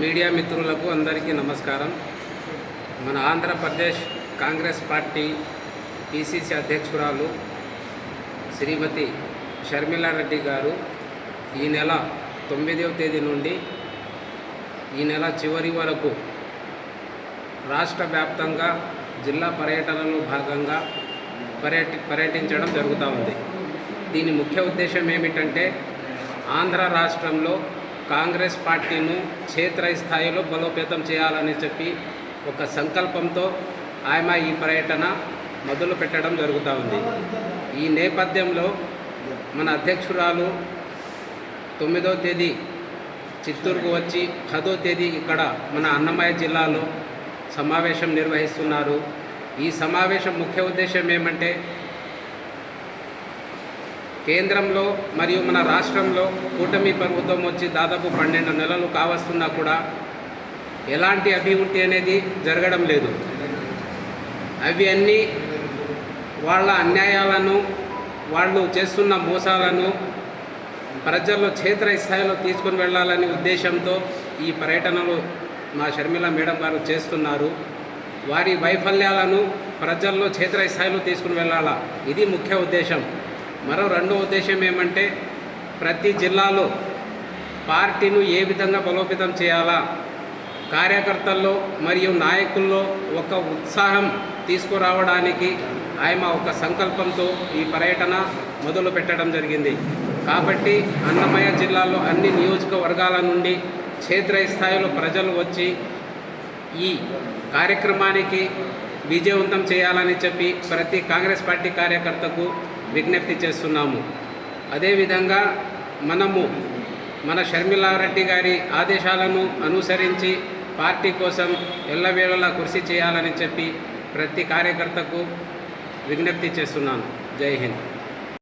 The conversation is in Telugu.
మీడియా మిత్రులకు అందరికీ నమస్కారం. మన ఆంధ్రప్రదేశ్ కాంగ్రెస్ పార్టీ పిసిసి అధ్యక్షురాలు శ్రీమతి షర్మిలారెడ్డి గారు ఈ నెల తొమ్మిదవ తేదీ నుండి ఈ నెల చివరి వరకు రాష్ట్ర వ్యాప్తంగా జిల్లా పర్యటనలో భాగంగా పర్యటి పర్యటించడం జరుగుతూ ఉంది. దీని ముఖ్య ఉద్దేశం ఏమిటంటే ఆంధ్ర రాష్ట్రంలో కాంగ్రెస్ పార్టీను క్షేత్రస్థాయిలో బలోపేతం చేయాలని చెప్పి ఒక సంకల్పంతో ఆమె ఈ పర్యటన మొదలు పెట్టడం జరుగుతూ ఉంది. ఈ నేపథ్యంలో మన అధ్యక్షురాలు తొమ్మిదో తేదీ చిత్తూరుకు వచ్చి పదో తేదీ ఇక్కడ మన అన్నమయ్య జిల్లాలో సమావేశం నిర్వహిస్తున్నారు. ఈ సమావేశం ముఖ్య ఉద్దేశం ఏమంటే కేంద్రంలో మరియు మన రాష్ట్రంలో కూటమి ప్రభుత్వం వచ్చి దాదాపు పన్నెండు నెలలు కావస్తున్నా కూడా ఎలాంటి అభివృద్ధి అనేది జరగడం లేదు. అవి అన్నీ వాళ్ళ అన్యాయాలను వాళ్ళు చేస్తున్న మోసాలను ప్రజల్లో క్షేత్రస్థాయిలో తీసుకొని వెళ్ళాలనే ఉద్దేశంతో ఈ పర్యటనలు మా షర్మిల మేడం గారు చేస్తున్నారు. వారి వైఫల్యాలను ప్రజల్లో క్షేత్రస్థాయిలో తీసుకుని వెళ్ళాలా? ఇది ముఖ్య ఉద్దేశం. మరో రెండో ఉద్దేశం ఏమంటే ప్రతి జిల్లాలో పార్టీను ఏ విధంగా బలోపేతం చేయాలా కార్యకర్తల్లో మరియు నాయకుల్లో ఒక ఉత్సాహం తీసుకురావడానికి ఆయన ఒక సంకల్పంతో ఈ పర్యటన మొదలు పెట్టడం జరిగింది. కాబట్టి అన్నమయ్య జిల్లాలో అన్ని నియోజకవర్గాల నుండి క్షేత్రస్థాయిలో ప్రజలు వచ్చి ఈ కార్యక్రమానికి విజయవంతం చేయాలని చెప్పి ప్రతి కాంగ్రెస్ పార్టీ కార్యకర్తకు విజ్ఞప్తి చేస్తున్నాము. అదేవిధంగా మనము మన షర్మిలారెడ్డి గారి ఆదేశాలను అనుసరించి పార్టీ కోసం ఎల్లవేళలా కృషి చేయాలని చెప్పి ప్రతి కార్యకర్తకు విజ్ఞప్తి చేస్తున్నాను. జై హింద్.